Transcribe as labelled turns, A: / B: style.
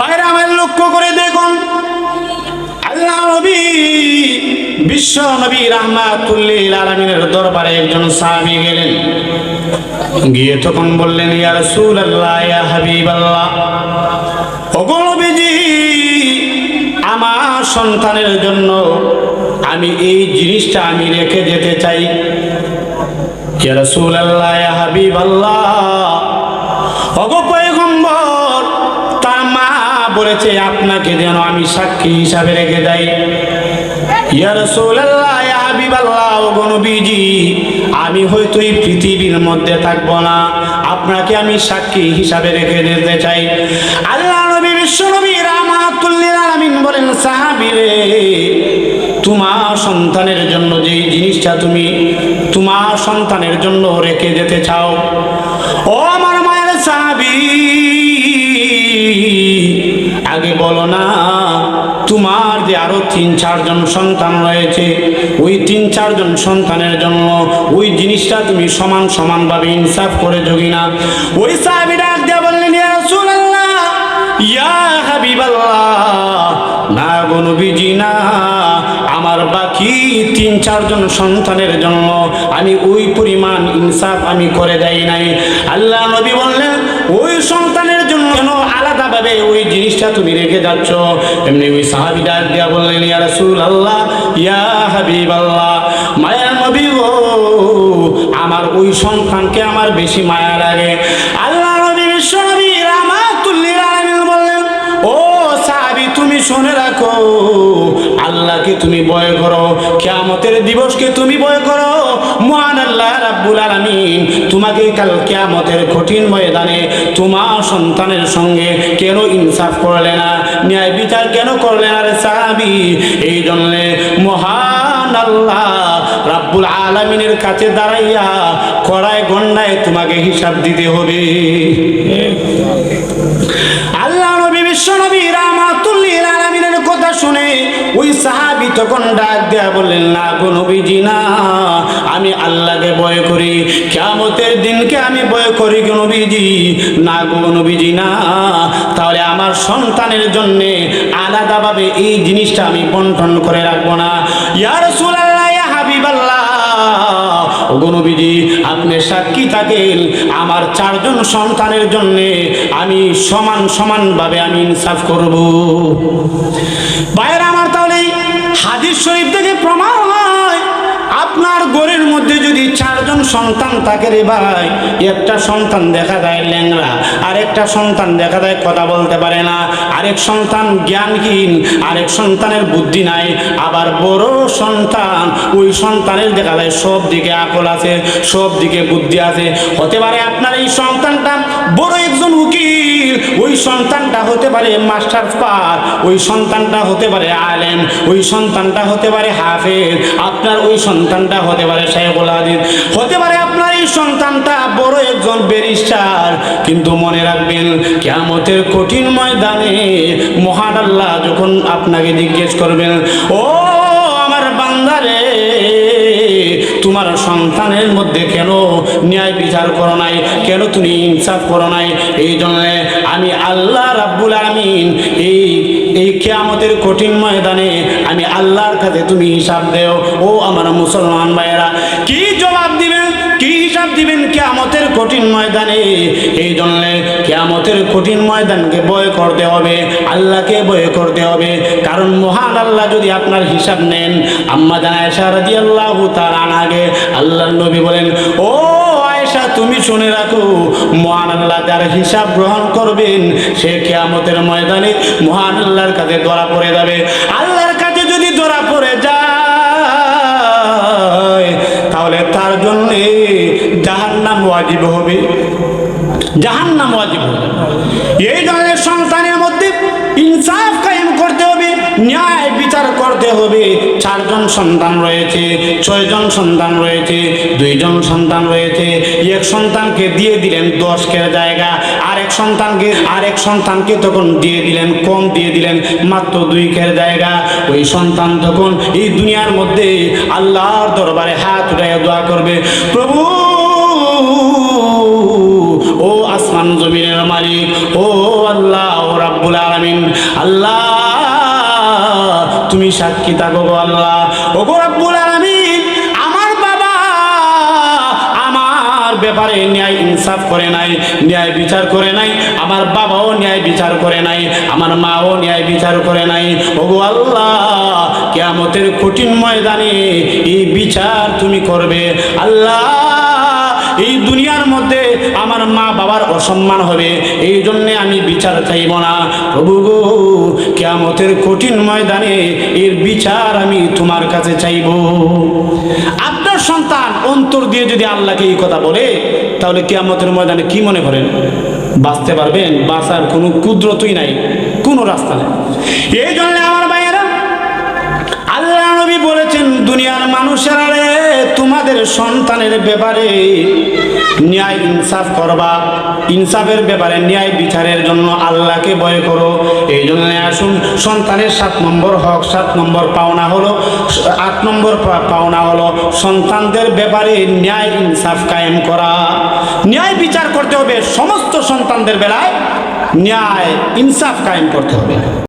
A: বাইরে লক্ষ্য করে দেখুন। আল্লাহ নবী, বিশ্ব নবী রাহমাতুল্লিল আলামিনের দরবারে একজন সাহাবী গেলেন। গিয়ে তখন বললেন, ইয়া ইয়া হাবিবাল্লাহ, ওগো নবীজি, আমার সন্তানের জন্য আমি এই জিনিসটা আমি রেখে যেতে চাই। ইয়া রাসূলুল্লাহ, ইয়া হাবিবাল্লাহ, ওগো পয়গম্বর তার মা বলেছে, আপনাকে যেন আমি সাক্ষী হিসাবে রেখে দেয় আমি হয়তো এই পৃথিবীর মধ্যে থাকব না। আপনাকে আমি সাক্ষী হিসাবে রেখে দিতে চাই। আল্লাহ নবী, বিশ্ব নবী রাহমাতুল্লিল আলামিন বলেন সাহাবীরে তোমার সন্তানের জন্য যেই জিনিসটা তুমি তোমার সন্তানের জন্য রেখে যেতে চাও, ও আমার মায়ের সাহাবী আগে বলো না, তোমার যে আরও তিন, চারজন সন্তান রয়েছে, ওই তিন, চারজন সন্তানের জন্য ওই জিনিসটা তুমি সমান সমান ভাবে ইনসাফ করে যোগি না। ওই সাহাবি ডাক দিয়া বললেন, ইয়া হাবিবাল্লাহ, না না, আমার বাকি তিন, চারজন সন্তানের জন্য আমি ওই পরিমাণ ইনসাফ আমি করে দেই নাই। আল্লাহ নবী বললেন, ওই আলাদাভাবে ওই জিনিসটা তুমি রেখে যাচ্ছ। এমনি ওই সাহাবি ডাক দিয়া বললেন, ইয়া রাসূল আল্লাহ ইয়া হাবিব আল্লাহ মায়া নবী আমার ওই সন্তানকে আমার বেশি মায়া লাগে। আল্লাহ শুনে রাখো। আল্লাহকে তুমি ভয় করো। কিয়ামতের দিবসকে তুমি ভয় করো। মহান আল্লাহ রাব্বুল আলামিন তোমাকে কাল কিয়ামতের কঠিন ময়দানে তোমার সন্তানের সঙ্গে কেন ইনসাফ করলে না? ন্যায় বিচার কেন করলে না রে সাহাবি? এই জন্য মহান আল্লাহ রাব্বুল আলামিনের কাছে দাঁড়াইয়া কড়ায় গন্ডায় তোমাকে হিসাব দিতে হবে। তখন ডাক দেয়া বললেন, না গো নবীজি, না। আমি আল্লাহকে ভয় করি। কিয়ামতের দিনকে আমি ভয় করি গো নবীজি। না গো নবীজি, না। তাহলে আমার সন্তানের জন্য আলাদাভাবে এই জিনিসটা আমি বন্টন করে রাখব না। ইয়া রাসূলুল্লাহ, ইয়া হাবিবাল্লাহ। ওগো আপনি সাক্ষী থাকেন, আমার চারজন সন্তানের জন্য আমি সমান সমানভাবে আমি ইনসাফ করব। বাইরে আমার হাদিস শরীফ থেকে প্রমাণ হয়, আপনার ঘরের মধ্যে যদি চারজন সন্তান থাকে রে ভাই, একটা সন্তান দেখা যায় ল্যাংরা আরেকটা সন্তান দেখা যায় কথা বলতে পারে না, আরেক সন্তান জ্ঞানহীন, আরেক সন্তানের বুদ্ধি নাই, আবার বড় সন্তান, ওই সন্তানের দেখা যায় সব দিকে আকল আছে, সব দিকে বুদ্ধি আছে। হতে পারে আপনার এই সন্তানটা বড় একজন উকিল ওই সন্তানটা হতে পারে মাস্টার পার ওই সন্তানটা হতে পারে আলেম, ওই সন্তানটা হতে পারে হাফেজ, আপনার ওই সন্তানটা হতে পারে সাহেবুল হাদিস। হতে পারে আপনার এই সন্তানটা বড় একজন ব্যারিস্টার, কিন্তু মনে রাখবেন, কিয়ামতের কঠিন ময়দানে মহান আল্লাহ যখন আপনাকে জিজ্ঞেস করবেন, ও বান্দারে তোমার সন্তানের মধ্যে কেন ন্যায় বিচার করো নাই? কেন তুমি ইনসাফ করো নাই? এই জন্য আমি আল্লাহ রাব্বুল আমিন এই এই কেয়ামতের কঠিন ময়দানে আমি আল্লাহর কাছে তুমি হিসাব দেও। ও আমার মুসলমান ভাইয়েরা, কি জবাব দিবেন? কি হিসাব দিবেন কেয়ামতের কঠিন ময়দানে? এই জন্য কেয়ামতের কঠিন ময়দানকে বয় করতে হবে, আল্লাহকে বয় করতে হবে। কারণ মহান আল্লাহ যদি আপনার হিসাব নেন আম্মা জানা এসার দিয়ে আল্লাহ তার আনাগে আল্লাহ নবী বলেন, ও আয়েশা, তুমি শুনে রাখো, মহান আল্লাহ যার হিসাব গ্রহণ করবেন, সে কেয়ামতের ময়দানে মহান আল্লাহর কাছে ধরা পড়ে যাবে। আল্লাহর ন্যায় বিচার করতে হবে। চারজন সন্তান রয়েছে, ছয়জন সন্তান রয়েছে, দুইজন সন্তান রয়েছে। এক সন্তানকে দিয়ে দিলেন দশকের জায়গা, আরেক সন্তানকে আরেক সন্তানকে তখন দিয়ে দিলেন, কম দিয়ে দিলেন মাত্র দুই খের জায়গা। ওই সন্তান তখন এই দুনিয়ার মধ্যে আল্লাহর দরবারে হাত উঠাইয়া দোয়া করবে, প্রভু, ও আসমান জমিনের মালিক, ও আল্লাহ রাব্বুল আলামিন, আল্লাহ তুমি সাক্ষী থাকো গো আল্লাহ। ও রাব্বুল আলামিন, আমার বাবা আমার ব্যাপারে ন্যায় ইনসাফ করে নাই, ন্যায় বিচার করে নাই, আমার বাবাও ন্যায় বিচার করে নাই, আমার মাও ন্যায় বিচার করে নাই। ওগো আল্লাহ, কেয়ামতের কঠিন ময়দানে এই বিচার তুমি করবে। আল্লাহ, এই দুনিয়ার মধ্যে মা বাবার অসম্মান হবে, এই জন্যে আমি বিচার চাইব না। প্রভু গো, কেয়ামতের কঠিন ময়দানে এর বিচার আমি তোমার কাছে চাইব। আপনার সন্তান অন্তর দিয়ে যদি আল্লাহকে এই কথা বলে, তাহলে কেয়ামতের ময়দানে কি মনে করেন? বাঁচতে পারবেন, বাঁচার কোনো কুদরতই নাই, কোনো রাস্তা নেই। এই জন্য আমার আল্লাহ নবী বলেছেন, দুনিয়ার মানুষেরা রে, তোমাদের সন্তানের ব্যাপারে ন্যায় ইনসাফ করবা। ইনসাফের ব্যাপারে ন্যায় বিচারের জন্য আল্লাহকে ভয় করো। এই জন্য আসুন, সন্তানের সাত নম্বর হক, সাত নম্বর পাওনা হলো, আট নম্বর পাওনা হলো সন্তানদের ব্যাপারে ন্যায় ইনসাফ কায়েম করা। ন্যায় বিচার করতে হবে, সমস্ত সন্তানদের বেলায় ন্যায় ইনসাফ কায়েম করতে হবে।